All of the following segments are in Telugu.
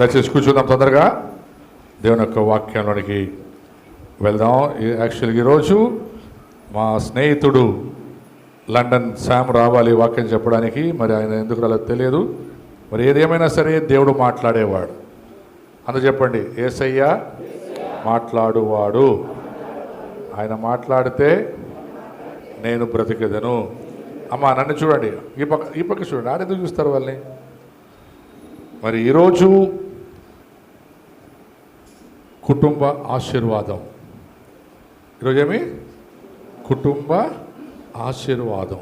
దయచేసి కూర్చుందాం తొందరగా. దేవుని యొక్క వాక్యంలోనికి వెళ్దాం. ఈ- యాక్చువల్గా ఈరోజు మా స్నేహితుడు లండన్ శామ్ రావాలి వాక్యం చెప్పడానికి. మరి ఆయన ఎందుకు రాలేదు తెలియదు. మరి ఏదేమైనా సరే దేవుడు మాట్లాడేవాడు. అందు చెప్పండి ఏసయ్య మాట్లాడువాడు. ఆయన మాట్లాడితే నేను బ్రతికెదను. అమ్మా నన్ను చూడండి. ఈ పక్క ఈ పక్క చూడండి. ఆడెందుకు చూస్తారు వాళ్ళని? మరి ఈరోజు కుటుంబ ఆశీర్వాదం. ఈరోజు ఏమి కుటుంబ ఆశీర్వాదం.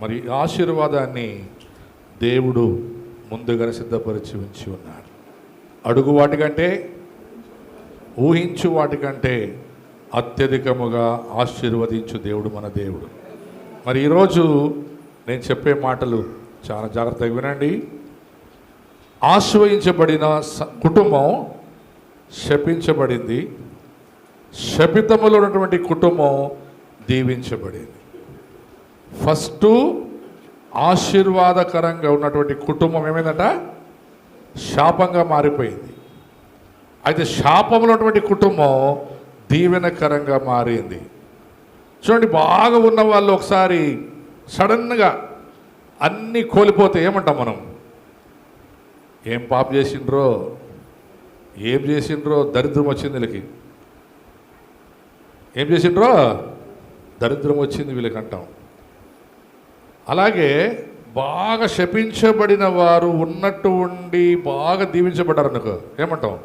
మరి ఆశీర్వాదాన్ని దేవుడు ముందుగానే సిద్ధపరిచి ఉంచి ఉన్నాడు. అడుగు వాటికంటే ఊహించు వాటికంటే అత్యధికముగా ఆశీర్వదించు దేవుడు మన దేవుడు. మరి ఈరోజు నేను చెప్పే మాటలు చాలా జాగ్రత్తగా వినండి. ఆశ్రయించబడిన స- కుటుంబం శపించబడింది. శపితములో ఉన్నటువంటి కుటుంబం దీవించబడింది. ఫస్ట్ ఆశీర్వాదకరంగా ఉన్నటువంటి కుటుంబం ఏమైందట? శాపంగా మారిపోయింది. అయితే శాపంలో ఉన్నటువంటి కుటుంబం దీవెనకరంగా మారింది. చూడండి బాగా ఉన్న వాళ్ళు ఒకసారి సడన్గా అన్నీ కోల్పోతే ఏమంటాం మనం? ఏం పాప చేసిండ్రో? ఏం చేసిండ్రో దరిద్రం వచ్చింది వీళ్ళకి. ఏం చేసిండ్రో? దరిద్రం వచ్చింది వీళ్ళకి అంటాం. అలాగే బాగా శపించబడిన వారు ఉన్నట్టు ఉండి బాగా దీవించబడ్డారు అనుకో ఏమంటాం?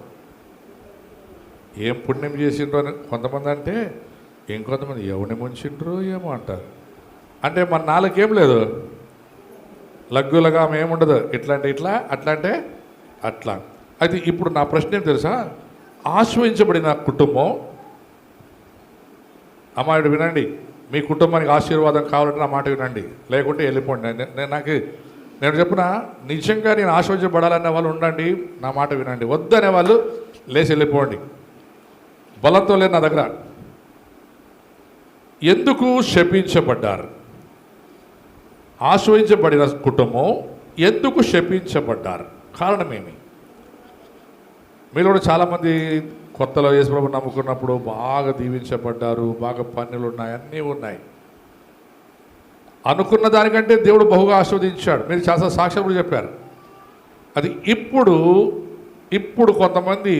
ఏం పుణ్యం చేసిండ్రో అని కొంతమంది అంటే ఇంకొంతమంది ఎవరిని ముంచిండ్రో ఏమో అంటారు. అంటే మన నాలుగేం లేదు. లగ్గులగా ఏముండదు ఇట్లా అంటే ఇట్లా అట్లా అంటే అట్లా. అయితే ఇప్పుడు నా ప్రశ్న ఏం తెలుసా? ఆశ్రయించబడిన కుటుంబం అమ్మాయిడు వినండి. మీ కుటుంబానికి ఆశీర్వాదం కావాలంటే నా మాట వినండి. లేకుంటే వెళ్ళిపోండి. నేను- నేను నాకు నేను చెప్పిన నిజంగా నేను ఆశ్రయించబడాలనే వాళ్ళు ఉండండి నా మాట వినండి. వద్దనే వాళ్ళు లేచి వెళ్ళిపోండి. బలంతో లేదు నా దగ్గర. ఎందుకు శపించబడ్డారు? ఆశ్రయించబడిన కుటుంబం ఎందుకు శపించబడ్డారు? కారణమేమి మీలో కూడా చాలామంది కొత్తలో యేసుప్రభు నమ్ముకున్నప్పుడు బాగా దీవించబడ్డారు బాగా పన్నులు ఉన్నాయి అన్నీ ఉన్నాయి. అనుకున్న దానికంటే దేవుడు బహుగా ఆస్వాదించాడు మీరు చాలా సాక్ష్యం కూడా చెప్పారు. అది ఇప్పుడు ఇప్పుడు కొంతమంది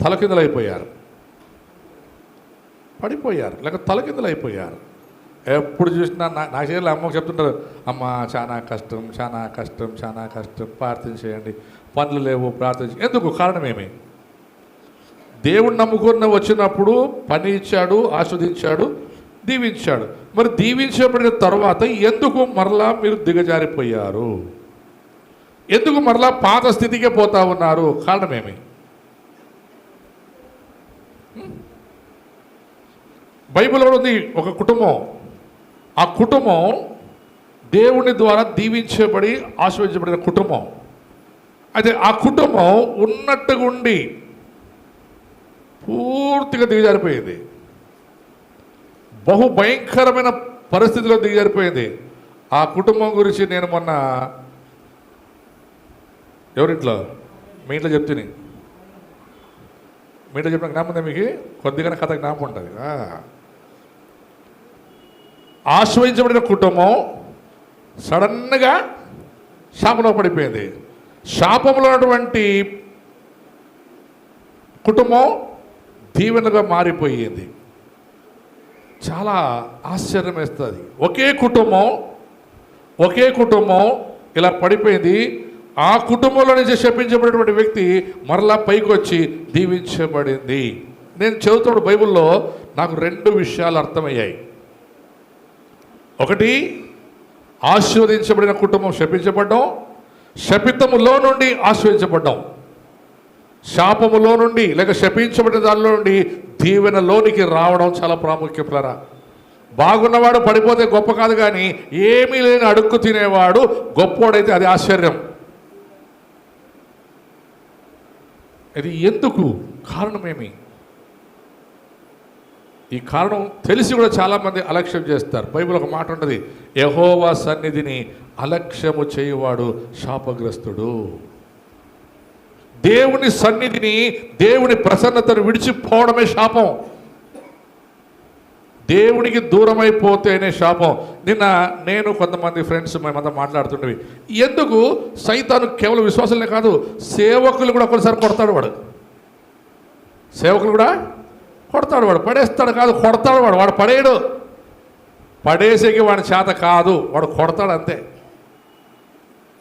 తలకిందులైపోయారు. పడిపోయారు. లేక తలకిందులైపోయారు. ఎప్పుడు చూసినా నా నా చేయాలి అమ్మకు చెప్తుంటారు అమ్మ చాలా కష్టం చాలా కష్టం చాలా కష్టం ప్రార్థన చేయండి పనులు లేవు ప్రార్థన ఎందుకు? కారణం ఏమి? దేవుడు నమ్ముకున్న వచ్చినప్పుడు పని ఇచ్చాడు ఆస్వాదించాడు దీవించాడు. మరి దీవించబడిన తర్వాత ఎందుకు మరలా మీరు దిగజారిపోయారు? ఎందుకు మరలా పాత స్థితికే పోతా ఉన్నారు? కారణమేమి బైబిల్లో కూడా ఉంది? ఒక కుటుంబం. ఆ కుటుంబం దేవుని ద్వారా దీవించబడి ఆశీర్వదించబడిన కుటుంబం. అయితే ఆ కుటుంబం ఉన్నట్టుగా ఉండి పూర్తిగా దిగజారిపోయింది. బహు భయంకరమైన పరిస్థితిలో దిగజారిపోయింది. ఆ కుటుంబం గురించి నేను మొన్న ఎవరింట్లో మీ ఇంట్లో చెప్తుని మీ ఇంట్లో చెప్పిన జ్ఞాపకం మీకు? కొద్దిగానే కథ జ్ఞాపకం ఉంటుంది. ఆశ్రయించబడిన కుటుంబం సడన్గా శాపంలో పడిపోయింది. శాపంలో ఉన్నటువంటి కుటుంబం దీవెనగా మారిపోయింది. చాలా ఆశ్చర్యం వేస్తుంది. ఒకే కుటుంబం ఒకే కుటుంబం ఇలా పడిపోయింది. ఆ కుటుంబంలో నుంచి శపించబడినటువంటి వ్యక్తి మరలా పైకి వచ్చి దీవించబడింది. నేను చదువుతున్న బైబిల్లో నాకు రెండు విషయాలు అర్థమయ్యాయి. ఒకటి ఆశీర్వదించబడిన కుటుంబం శపించబడ్డం శపితములో నుండి ఆశీర్వదించబడ్డం. శాపములో నుండి లేక శపించబడిన దానిలో నుండి దీవెనలోనికి రావడం చాలా ప్రాముఖ్యపలరా బాగున్నవాడు పడిపోతే గొప్ప కాదు కానీ ఏమీ లేని అడుక్కు తినేవాడు గొప్పోడైతే అది ఆశ్చర్యం. ఇది ఎందుకు? కారణమేమి? ఈ కారణం తెలిసి కూడా చాలామంది అలక్ష్యం చేస్తారు. బైబిల్ ఒక మాట ఉంటుంది యహోవా సన్నిధిని అలక్ష్యము చేయువాడు శాపగ్రస్తుడు. దేవుని సన్నిధిని దేవుని ప్రసన్నతను విడిచిపోవడమే శాపం. దేవునికి దూరమైపోతేనే శాపం. నిన్న నేను కొంతమంది ఫ్రెండ్స్ మేమంతా మాట్లాడుతుండేవి. ఎందుకు? సైతాను కేవలం విశ్వాసులే కాదు సేవకులు కూడా కొన్నిసారి కొడతాడు వాడు. సేవకులు కూడా కొడతాడు వాడు పడేస్తాడు కాదు కొడతాడు వాడు వాడు పడేయడు. పడేసేకి వాడి చేత కాదు వాడు కొడతాడు అంతే.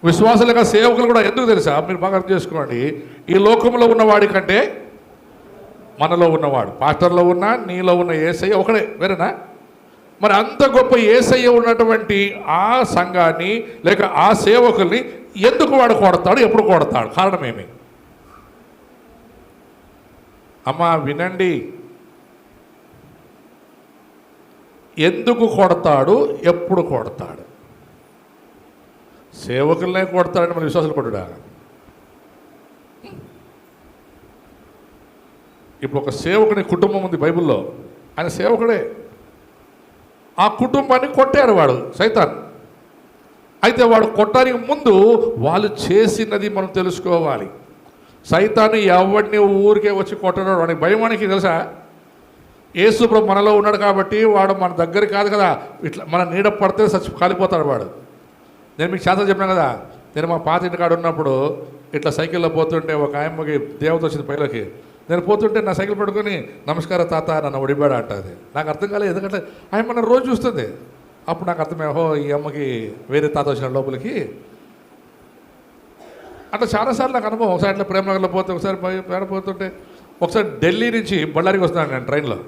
విశ్వాసులుగా సేవకులు కూడా ఎందుకు తెలుసా? మీరు బాగా అర్థం చేసుకోండి. ఈ లోకంలో ఉన్నవాడి కంటే మనలో ఉన్నవాడు పాస్టర్లో ఉన్న నీలో ఉన్న ఏసయ్య ఒకడే వేరేనా? మరి అంత గొప్ప ఏసయ్య ఉన్నటువంటి ఆ సంఘాన్ని లేక ఆ సేవకుల్ని ఎందుకు వాడు కొడతాడు? ఎప్పుడు కొడతాడు? కారణం ఏమి? అమ్మా వినండి. ఎందుకు కొడతాడు? ఎప్పుడు కొడతాడు? సేవకులనే కొడతాడని మన విశ్వాసాలు కొట్టుడా? ఇప్పుడు ఒక సేవకుని కుటుంబం ఉంది బైబిల్లో. ఆయన సేవకుడే. ఆ కుటుంబాన్ని కొట్టారు వాడు సైతాన్. అయితే వాడు కొట్టడానికి ముందు వాళ్ళు చేసినది మనం తెలుసుకోవాలి. సైతాన్ని ఎవరిని ఊరికే వచ్చి కొట్టడం వాడికి భయమానికి తెలుసా? యేసు మనలో ఉన్నాడు కాబట్టి వాడు మన దగ్గర కాదు కదా. ఇట్లా మన నీడ పడితే చచ్చి కాలిపోతాడు వాడు. నేను మీకు శాతం చెప్పినాను కదా నేను మా పాత ఇంటి కాడ ఉన్నప్పుడు ఇట్లా సైకిల్లో పోతుంటే ఒక ఆయమ్మకి దేవత వచ్చింది పైలోకి. నేను పోతుంటే నా సైకిల్ పట్టుకొని నమస్కారం తాత నన్ను ఒడిబాడు అంటుంది నాకు అర్థం కాలేదు ఎందుకంటే ఆయమ్మ మన రోజు చూస్తుంది. అప్పుడు నాకు అర్థమే ఓహో ఈ అమ్మకి వేరే తాత వచ్చిన లోపలికి. అట్లా చాలాసార్లు నాకు అనుభవం. ఒకసారి ఇట్లా ప్రేమనగర్లో పోతే ఒకసారి పోతుంటే ఒకసారి ఢిల్లీ నుంచి బళ్ళారికి వస్తున్నాను నేను ట్రైన్లో.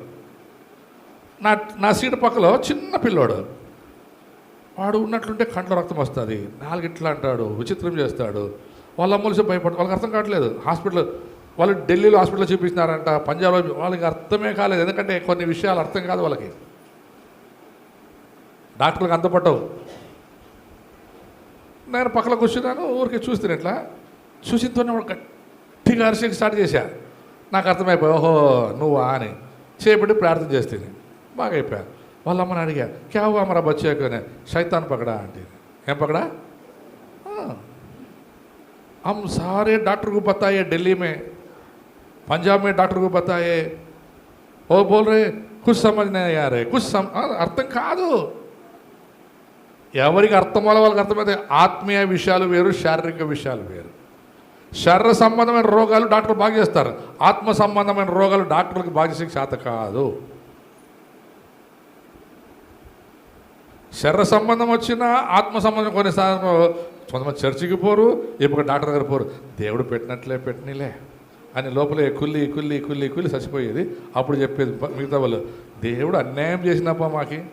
నా నా సీటు పక్కలో చిన్న పిల్లోడు. వాడు ఉన్నట్లుంటే కంట్లో రక్తం వస్తుంది. నాలుగిట్లా అంటాడు విచిత్రం చేస్తాడు. వాళ్ళ అమ్మలు భయపడ వాళ్ళకి అర్థం కావట్లేదు. హాస్పిటల్ వాళ్ళు ఢిల్లీలో హాస్పిటల్ చూపిస్తున్నారంట పంజాబ్లో వాళ్ళకి అర్థమే కాలేదు. ఎందుకంటే కొన్ని విషయాలు అర్థం కాదు వాళ్ళకి. డాక్టర్లకు అంతపట్టవు నేను పక్కన కూర్చున్నాను ఊరికి చూస్తాను ఇట్లా. చూసినతోనే వాడు గట్టిగా అరిసేకి స్టార్ట్ చేశా. నాకు అర్థమైపోయి ఓహో నువ్వా అని. చేపట్టి ప్రార్థన చేస్తుంది బాగా అయిపోయారు వాళ్ళ అమ్మని అడిగారు క్యావు అమరా బచ్చాకనే సైతాన్ పకడా? అంటే ఏం పకడా? हम सारे डॉक्टर को पता है दिल्ली में पंजाब में डॉक्टर को पता है वो అర్థం కాదు. ఎవరికి అర్థం వాళ్ళ వాళ్ళకి అర్థమైతే ఆత్మీయ విషయాలు వేరు శారీరక విషయాలు వేరు. శరీర సంబంధమైన రోగాలు డాక్టర్ బాగా చేస్తారు. ఆత్మ సంబంధమైన రోగాలు డాక్టర్లకు బాగా చేసే కాదు. శరీర సంబంధం వచ్చినా ఆత్మ సంబంధం కొన్నిసార్లు కొంతమంది చర్చికి పోరు ఇప్పుడు డాక్టర్ దగ్గర పోరు. దేవుడు పెట్టినట్లే పెట్టినలే అని లోపలే కుల్లి కుల్లి కుల్లి కుల్లి చచ్చిపోయేది. అప్పుడు చెప్పేది మిగతా వాళ్ళు దేవుడు అన్యాయం చేసినప్పా మాకి?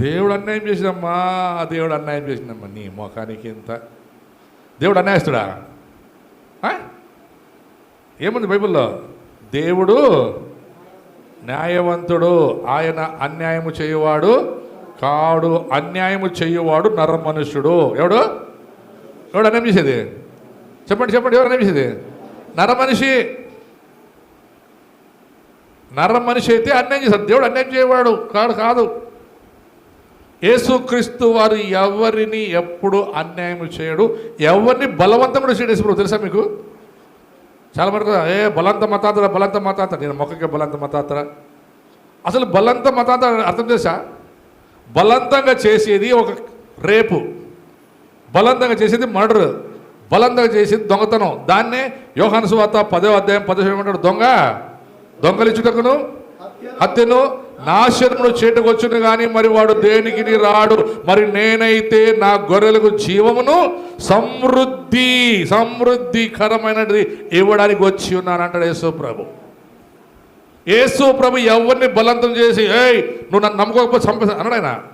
దేవుడు అన్యాయం చేసినమ్మా దేవుడు అన్యాయం చేసినమ్మా నీ మొఖానికి ఇంత. దేవుడు అన్యాయస్తుడా? ఆ? ఏముంది బైబిల్లో? దేవుడు న్యాయవంతుడు ఆయన అన్యాయము చేయవాడు కాడు అన్యాయము చేయువాడు నరమనుష్యుడు. ఎవడు? ఎవడు అన్యాయం చేసేది? చెప్పండి చెప్పండి ఎవరు అన్యాయం చేసేది? నర మనిషి నర మనిషి అయితే అన్యాయం చేస్తాడు దేవుడు అన్యాయం చేయవాడు. కాడు కాదు. యేసుక్రీస్తు వారు ఎవరిని ఎప్పుడు అన్యాయం చేయడు? ఎవరిని బలవంతముడు చేయడు యేసుప్రభు తెలుసా మీకు? చాలా మటుకు ఏ బలంత మతాతర బలంత మతాత నేను మొక్కకి బలంత మతాతర. అసలు బలంత మతాతర అర్థం తెలుసా? బలవంతంగా చేసేది ఒక రేపు. బలవంతంగా చేసేది మర్డర్. బలవంతంగా చేసేది దొంగతనం. దాన్నే యోహాను సువార్త పదో అధ్యాయం పదో దొంగ? దొంగలిచ్చుటకును హత్యను? నాశనమును చేటుకొచ్చును కానీ మరి వాడు దేనికి రాడు? మరి నేనైతే నా గొర్రెలకు జీవమును సమృద్ధి సమృద్ధికరమైనది ఇవ్వడానికి వచ్చి ఉన్నాను అంటాడు యేసు ప్రభు. యేసు ప్రభు ఎవరిని బలవంతం చేసి ఏయ్ నువ్వు నన్ను నమ్ముకోకపోతే చంపేసా అన్నాడు ఆయన.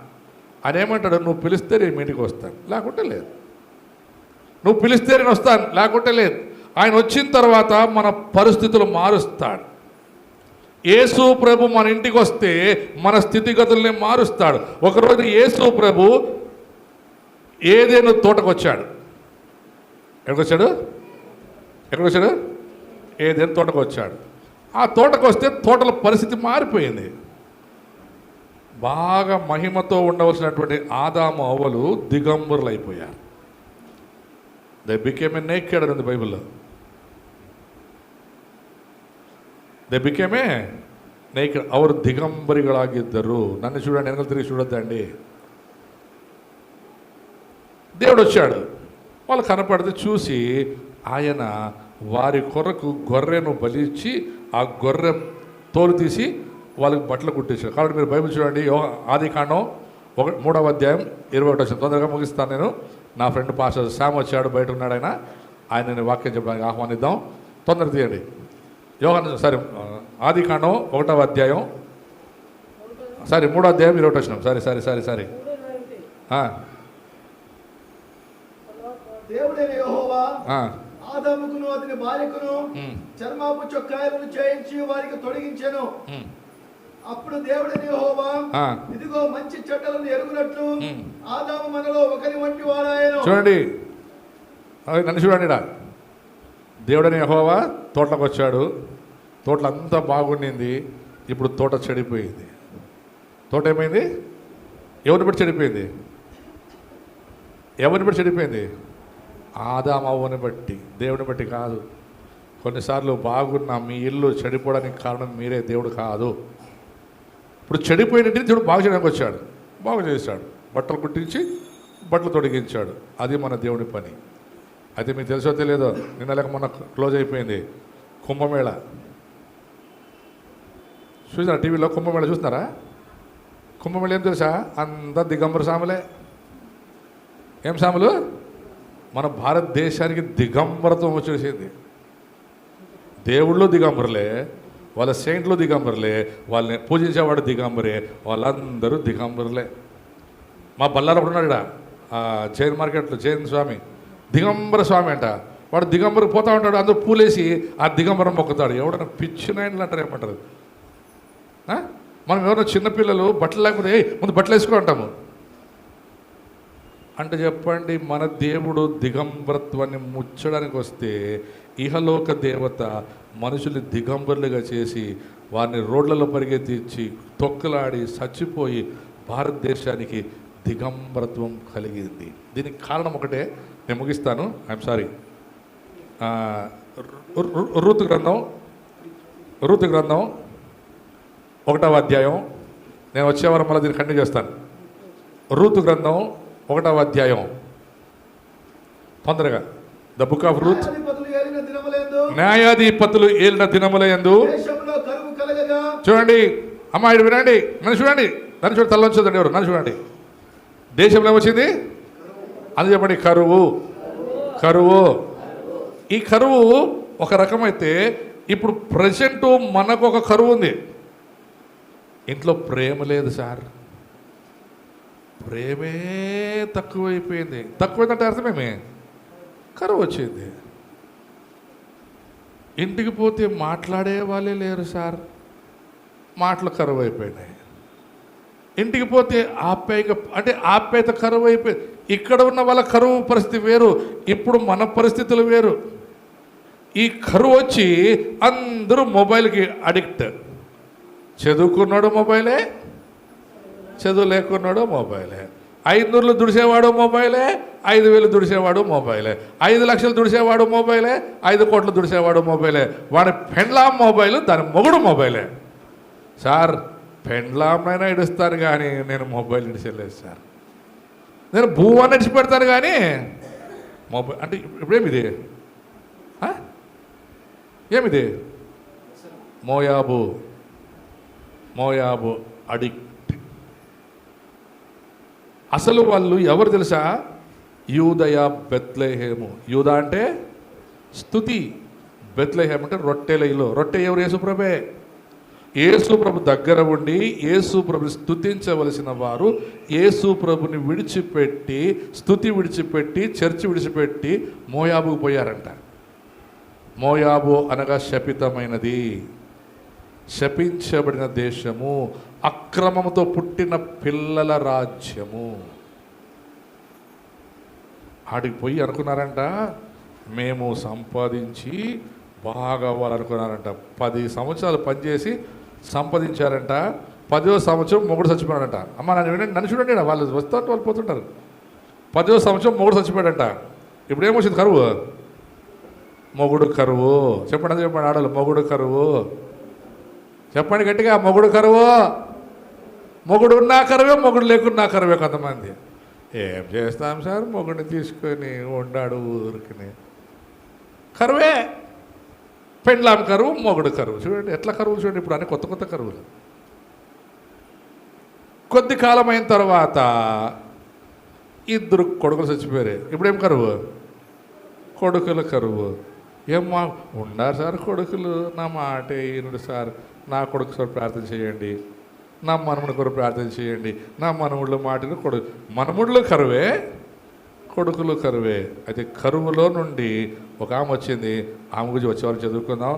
ఆయన ఏమంటాడు నువ్వు పిలిస్తే నేను మీ ఇంటికి వస్తాను. లేకుంటే లేదు. నువ్వు పిలిస్తే నేను వస్తాను. లేకుంటే లేదు. ఆయన వచ్చిన తర్వాత మన పరిస్థితులు మారుస్తాడు. యేసు ప్రభు మన ఇంటికి వస్తే మన స్థితిగతుల్ని మారుస్తాడు. ఒకరోజు యేసు ప్రభు ఏదేను తోటకు వచ్చాడు ఎక్కడికి వచ్చాడు ఎక్కడికి వచ్చాడు ఏదేను తోటకు వచ్చాడు ఆ తోటకు వస్తే తోటల పరిస్థితి మారిపోయింది. బాగా మహిమతో ఉండవలసినటువంటి ఆదాము అవ్వలు దిగంబరులు అయిపోయారు దే బికేమ్ ఎ నేకేడ్ అనేది బైబిల్లో దే బికేమ్ ఏ అవరు దిగంబరిగలాగిద్దరు నన్ను చూడండి వెనకలు తిరిగి చూడొద్దండి దేవుడు వచ్చాడు. వాళ్ళు కనపడితే చూసి ఆయన వారి కొరకు గొర్రెను బలిచ్చి ఆ గొర్రె తోలు తీసి వాళ్ళకి బట్టలు కుట్టించాడు కాబట్టి మీరు బైబిల్ చూడండి ఆది కాండం ఒక మూడవ అధ్యాయం ఇరవై ఒకటి వచ్చింది తొందరగా ముగిస్తాను నేను. నా ఫ్రెండ్ పాస్టర్ శామ్ వచ్చాడు బయట ఉన్నాడు ఆయన. ఆయనని వాక్యం చెప్పడానికి ఆహ్వానిద్దాం. తొందర తీయండి. యోహాను సరే ఆది కాండం ఒకటవ అధ్యాయం. సరే మూడో అధ్యాయం ఇరవై వచ్చినాం సరే సరే సరే సరే. దేవుడైన యెహోవా ఆ, ఆదాముకును అతని భార్యకును చర్మాపు చొక్కాయలను చేయించి వారికి తొలగించెను అప్పుడు యెహోవా ఆ. ఇదిగో మంచి చెడ్డలను ఎరుగునట్లు. ఆదాము మనలో ఒకరి వంటి వాడాయను. చూడండి. అదే నన్ను చూడండి. దేవుడని యెహోవా తోటలోకి వచ్చాడు తోటలో అంతా బాగుండింది. ఇప్పుడు తోట చెడిపోయింది. తోట ఏమైంది? ఎవరిని బట్టి చెడిపోయింది? ఎవరిని బట్టి చెడిపోయింది? ఆదామవ్వని బట్టి దేవుని బట్టి కాదు. కొన్నిసార్లు బాగున్న మీ ఇల్లు చెడిపోవడానికి కారణం మీరే దేవుడు కాదు. ఇప్పుడు చెడిపోయినట్టు దేవుడు బాగు చేయడానికి వచ్చాడు. బాగు చేశాడు. బట్టలు కుట్టించి బట్టలు తొడిగించాడు. అది మన దేవుని పని. అయితే మీకు తెలుసో తెలియదో నిన్న లేక మొన్న క్లోజ్ అయిపోయింది. కుంభమేళ. చూసారా టీవీలో కుంభమేళ చూస్తున్నారా? కుంభమేళ ఏం తెలుసా? అంతా దిగంబర సాములే ఏం సాములు మన భారతదేశానికి దిగంబరత్వం వచ్చేసింది. దేవుళ్ళు దిగంబరలే వాళ్ళ సెయింట్లు దిగంబరలే వాళ్ళని పూజించేవాడు దిగంబరే వాళ్ళందరూ దిగంబరలే. మా బల్లారప్పుడు ఉన్నాడు ఈడ, జైన్ మార్కెట్లో జైన్ స్వామి. దిగంబర స్వామి అంట. వాడు దిగంబరకు పోతా ఉంటాడు అందరూ పూలేసి ఆ దిగంబరం మొక్కుతాడు. ఎవడన్నా పిచ్చి నాయనలు అంటారు ఏమంటారు? మనం ఎవరైనా చిన్నపిల్లలు బట్టలు లేకపోతే ముందు బట్టలు వేసుకో అంటాము. అంటే చెప్పండి మన దేవుడు దిగంబరత్వాన్ని ముచ్చడానికి వస్తే ఇహలోక దేవత మనుషుల్ని దిగంబరులుగా చేసి వారిని రోడ్లలో పరిగెత్తించి తొక్కలాడి చచ్చిపోయి భారతదేశానికి దిగంబరత్వం కలిగింది. దీనికి కారణం ఒకటే నేను ముగిస్తాను. ఐఎమ్ సారీ ఋతు గ్రంథం ఋతు గ్రంథం ఒకటవ అధ్యాయం. నేను వచ్చే వారం మళ్ళీ దీన్ని కంటిన్యూ చేస్తాను. ఋతు గ్రంథం ఒకటవ అధ్యాయం. తొందరగా. ద బుక్ ఆఫ్ రూత్ న్యాయాధిపతులు ఏలిన దినములందు చూడండి. అమ్మాయి వినండి. నన్ను చూడండి. నన్ను చూడండి. తల్లొచ్చుదండి ఎవరు? నన్ను చూడండి. దేశంలో ఏమొచ్చింది? అది చెప్పండి కరువు. కరువు. ఈ కరువు ఒక రకమైతే ఇప్పుడు ప్రజెంట్ మనకు ఒక కరువు ఉంది. ఇంట్లో ప్రేమ లేదు సార్. ప్రేమే తక్కువైపోయింది. తక్కువైందంటే అర్థమేమే కరువు వచ్చింది. ఇంటికి పోతే మాట్లాడే వాళ్ళే లేరు సార్. మాటలు కరువు అయిపోయినాయి ఇంటికి పోతే ఆప్యాయక అంటే ఆప్యాయత కరువు అయిపోయింది ఇక్కడ ఉన్న వాళ్ళ కరువు పరిస్థితి వేరు. ఇప్పుడు మన పరిస్థితులు వేరు. ఈ కరువు వచ్చి అందరూ మొబైల్కి అడిక్ట్. చదువుకున్నాడు మొబైలే. చదువు లేకున్నాడు మొబైలే. ఐదు నూరులు దుడిసేవాడు మొబైలే ఐదు వేలు దుడిసేవాడు మొబైలే. ఐదు లక్షలు దుడిసేవాడు మొబైలే ఐదు కోట్లు దుడిసేవాడు మొబైలే. వాడి పెండ్లాం మొబైల్ దాని మొగుడు మొబైలే. సార్ పెండ్లాంనైనా ఇడుస్తాను కానీ నేను మొబైల్ ఇడిచలేదు సార్. నేను భూవాన్ని ఇడిచి పెడతాను కానీ మొబైల్ అంటే ఇప్పుడేమిది ఏమిది? మోయాబు. మోయాబు అడిక్ట్. అసలు వాళ్ళు ఎవరు తెలుసా? యూదయ బెత్లేహేము. యూద అంటే స్థుతి బెత్లెహేమ్ అంటే రొట్టెల ఇల్లు రొట్టె ఎవరు? యేసుప్రభే. యేసుప్రభు దగ్గర ఉండి యేసుప్రభుని స్థుతించవలసిన వారు యేసుప్రభుని విడిచిపెట్టి స్థుతి విడిచిపెట్టి చర్చి విడిచిపెట్టి మోయాబుకు పోయారంట. మోయాబు అనగా శపితమైనది. శపించబడిన దేశము. అక్రమముతో పుట్టిన పిల్లల రాజ్యము. ఆడికి పోయి అనుకున్నారంట మేము సంపాదించి బాగా వాళ్ళు అనుకున్నారంట. పది సంవత్సరాలు పనిచేసి సంపాదించారంట. పదో సంవత్సరం మొగుడు చచ్చిపోయాడంట. అమ్మ నన్ను వినండి నన్ను చూడండి వాళ్ళు వస్తుంటే వాళ్ళు పోతుంటారు. పదో సంవత్సరం మొగుడు చచ్చిపోయాడంట. ఇప్పుడు ఏమొచ్చింది కరువు? మొగుడు కరువు. చెప్పండి చెప్పండి ఆడలు మొగుడు కరువు. చెప్పండి గట్టిగా మొగుడు కరువు. మొగుడు ఉన్నా కరువే మొగుడు లేకున్నా కరువే కొంతమంది. ఏం చేస్తాం సార్? మొగుడిని తీసుకొని ఉండాడు ఊరికి కరువే. పెండ్లాం కరువు మొగుడు కరువు. చూడండి ఎట్లా కరువులు చూడండి ఇప్పుడు అన్ని కొత్త కొత్త కరువులు. కొద్ది కాలం అయిన తర్వాత ఇద్దరు కొడుకులు చచ్చిపోయారు. ఇప్పుడేం కరువు? కొడుకుల కరువు. ఏమ్మా ఉండారు సార్ కొడుకులు. నా మాట ఈనుడు సార్. నా కొడుకు సార్ ప్రార్థన చేయండి. నా మనముడు కొరకు ప్రార్థన చేయండి. నా మనముళ్ళ మాటలు కొడుకు మనముళ్ళు కరువే కొడుకులు కరువే. అయితే కరువులో నుండి ఒక ఆమె వచ్చింది. ఆమె గురించి వచ్చేవారు చదువుకుందాం.